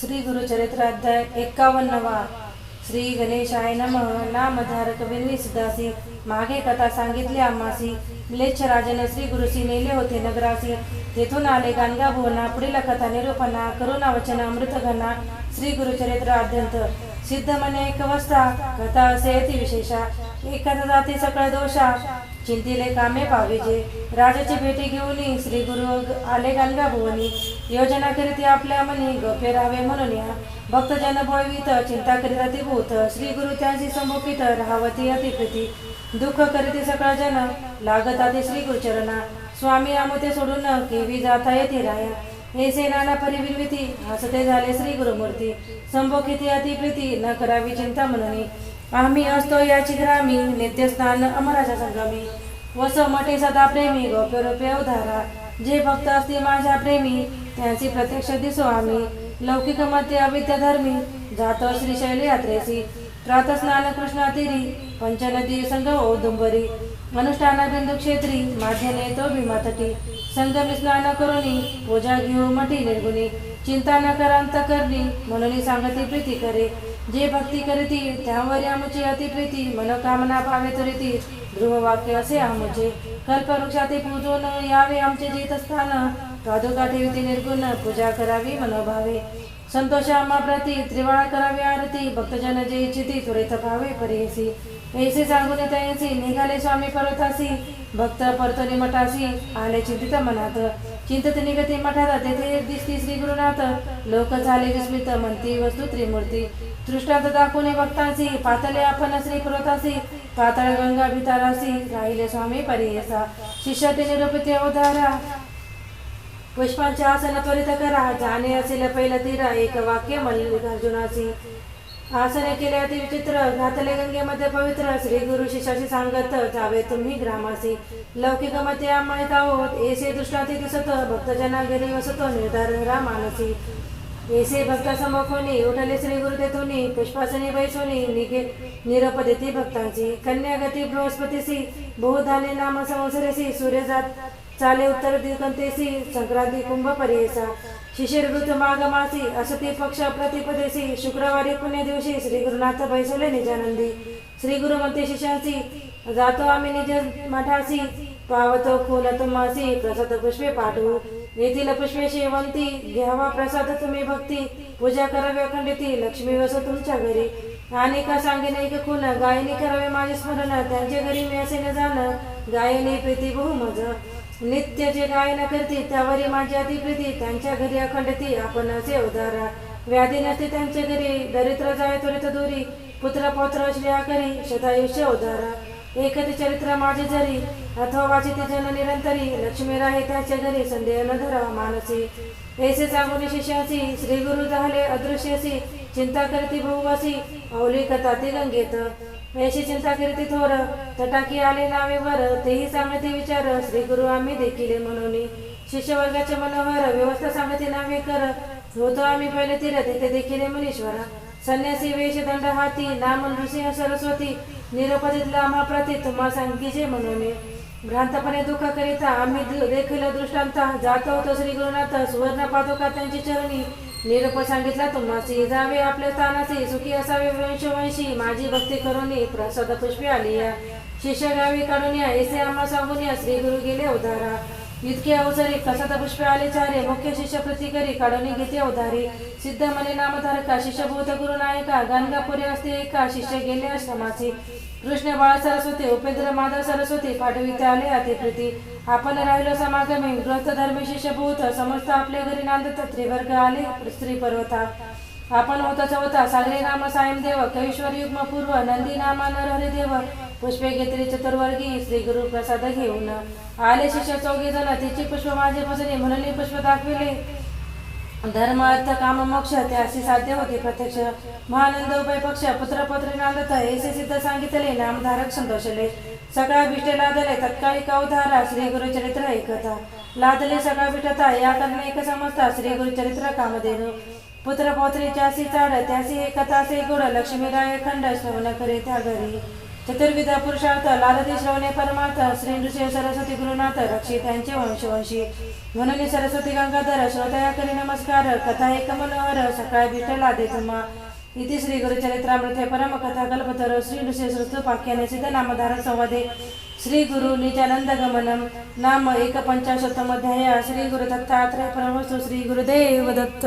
श्री गुरुचरित्र अध्याय एक्कावन्नवा श्री गणेशाय नम. नामधारक विनवी सुदासी. मागे कथा सांगितली आम्हासी. म्लेच्छ राजाने श्री गुरुसी नेले होते नगरासी. तेथून आले गाणगा भुवना पुढील कथा निरूपणा. करुणा वचन अमृत घना श्री गुरुचरित्र अध्यंत. सिद्ध मने एक अवस्था कथा असे ती विशेषा एक जाती सकळ दोषा चिंतिले कामे पाविजे. राजाची भेटी घेऊन श्री गुरु आले गालव्या भुवनी. योजना करीत आपल्या मनी गोप्य राहावे म्हणून या. भक्तजन बोळवीत चिंता करीत अतिभूत. श्री गुरु त्यांची संभोपित राहावती अतिप्रीती. दुःख करीत सकळ जन लागत आधी श्री गुरुचरणा. स्वामी आमते सोडून केवी जाता येते राया. हे सेनाना परिविर्विती हसते झाले श्री गुरुमूर्ती. संभोकिती अतिप्रीती न करावी चिंता म्हणून आम्ही असतो याची ग्रामी नित्य स्नान अमराच्या संगमी. वस मटे सदा प्रेमी गोप्य रूपे उधारा. जे भक्त असते माझ्या प्रेमी त्यांची प्रत्यक्ष दिसो आम्ही. लौकिकमध्ये अविद्य धर्मी जातो श्रीशैली यात्रेसी प्रातस्नान कृष्णातिरी पंचनदी संगम औदुंबरी अनुष्ठान बिंदू क्षेत्री माध्यने तो भीमातटी संगमी स्नान करुणी पूजा घेऊ मठी निर्गुणी चिंता न करांत करणी म्हणून सांगती प्रीती करे जे भक्ती करीती त्यावर आमची अतिप्रीती मनोकामना पावे तरीती ध्रुववाक्य असे आमचे कल्पवृक्षाते पूजून यावे आमचे जीतस्थान पादुका ठेवती निर्गुण पूजा करावी मनोभावे संतोष आम्हा प्रती त्रिवाळा करावी आरती भक्तजन जे इच्छिती त्वरित भावे परेसी ऐसे सांगून त्यांची निघाले स्वामी पर्वतासी भक्त परतोनी मठासी आले चिंतित मनात चिंतित निगती मठात तेथे दिसती श्री गुरुनाथ लोक झाले विस्मित म्हणती वस्तू त्रिमूर्ती दृष्टांत दाखवणे भक्तांसी पातले आपण श्री पर्वतासी पाताळ गंगा भितारासी राहिले स्वामी परियसा शिष्याचे निरूपिते अवधारा पुष्पांचे आसन त्वरित करा जाणे असेल पहिलं तीरा एक वाक्य मल्लिकार्जुनासी आसने केले अति विचित्र घातले गंगेमध्ये पवित्र श्री गुरु शिष्याशी सांगत जावे तुम्ही ग्रामासी लौकिक मते आम्हाला आहोत. एसे दृष्टांती दिसत भक्तजना गेली वसतो निर्धार मानसी. ऐसे भक्त समोखोनी उठले श्री गुरु तेथोनी पुष्पासनी बैसोनी निघे निरप देती भक्तांची कन्यागती बृहस्पतीसी बहुधाने नाम संसरेसी सूर्यजात चाले उत्तर दिगंतेसी संक्रांती कुंभ परियेसा शिशिर ऋतू माघमासी असती पक्ष प्रतिपदेसी शुक्रवारी पुण्यदिवशी श्री गुरुनाथ बैसले निजानंदी. श्री गुरु म्हणते जातो आम्ही निज मठासी पावतो फुल तुम्हासी प्रसाद पुष्पे पाठवू. येथील पुष्पे शेवंती घ्यावा प्रसाद तुम्ही भक्ती. पूजा करावी अखंडिती लक्ष्मी वसो तुमच्या घरी. आणि का सांगेन एक खून गायनी करावे माझे स्मरण. त्यांच्या घरी मी असे न जाणं गायनी प्रीती बहु मज. नित्य जे गायन करते त्यावरी माझी अतिप्रीती. त्यांच्या घरी अखंडती आपण असे उदारा. व्याधी नसते त्यांच्या घरी दरिद्र जाय त्वरित दुरी. पुत्र पौत्र श्रिया करी शतायुष्य उदारा. एकती चरित्र माझे जरी अथवा वाचिते जन निरंतरी. लक्ष्मी राहे त्याच्या घरी संदेह न धरा मानसी. ऐसे सांगून शिष्यासी श्री गुरु झाले अदृश्यसी. चिंता करती बहुवासी औली कथा ती गंगेत ऐशी चिंता करती थोर तटाकी आले नावे वर तेही सांगते विचार श्री गुरु आम्ही देखील म्हणून. शिष्यवर्गाचे मनोहर व्यवस्था सांगते नावे कर. होतो आम्ही पहिले तीर तिथे देखील मुनीश्वर. संन्यासी वेश दंड हाती नाम नृसिंह सरस्वती. निरपदितला महाप्रती तुम्हा सांगीचे म्हणून. भ्रांतपणे दुःख करिता आम्ही देखील दृष्टांत जात होतो श्री गुरुनाथ सुवर्ण पादुका त्यांची चरणी. निरप सांगितला तुम्हासी जावे आपल्या स्थानासी सुखी असावे वंशवंशी. माझी भक्ती करून प्रसाद पुष्पी आली या. शिष्य गावी काढून या ऐसे आम्हा सांगून या. श्री गुरु गेले उधारा. इतके अवसरी प्रसाद पुष्पे आले चारे. मुख्य शिष्य प्रतिकरी काढून घेते उधारी. सिद्ध मने नामधारका शिष्य भूत गुरु नायका. गाणगापुरी असते एका शिष्य गेले आश्रमाचे. कृष्ण बाळ सरस्वती उपेंद्र माधव सरस्वती पाठविते आले अतिप्रीती आपण राहिलो समागमी. ग्रस्त धर्मी शिष्य भूत समस्त आपल्या घरी नांदत त्रिवर्ग आले स्त्री पर्वता. आपण होता चवता सागरे नाम सायम देव कैश्वर युग्म पूर्व नंदी नामा नर देव. पुष्पे घेतली चतुर्वर्गी श्री गुरु प्रसाद घेऊन. आले शिष्य चौघे जण. तिची पुष्प माझे बसले म्हणून पुष्प दाखविले. धर्म अर्थ काम मोक्ष त्याशी साध्य होते. प्रत्यक्ष महानंद उभय पक्ष पुत्र पत्र नांदत ऐसे सिद्ध सांगितले नामधारक संतोषले. सगळा बिष्टे लादले तत्काळी कवधारा श्री गुरुचरित्र ऐकता लादले सगळा बिटता या कारण एक समजता श्री गुरुचरित्र कामधेनु. पुत्र पौत्री त्यासी चाड त्यासी एकता से गुड लक्ष्मीराय खंड श्रवण करे त्या घरी. चतुर्विध पुरुषार्थ लालती श्रवणे परमार्थ श्री नृसिंह सरस्वती गुरुनाथ रक्षी त्यांचे वंशवंशी. म्हणून सरस्वती गंगाधर श्रोतया करी नमस्कार कथा एक मनोहर सकाळ विठ्ठला दे तुम्हा इति श्री गुरुचरित्रामृते परमकथा कल्पतर श्री नृसिंह सिद्ध नामधारण संवादे. श्री गुरु निजानंद गमनम. नाम एक पंचाशतम अध्याय श्री गुरु दत्तात्रय परमस्तु श्री गुरुदेव दत्त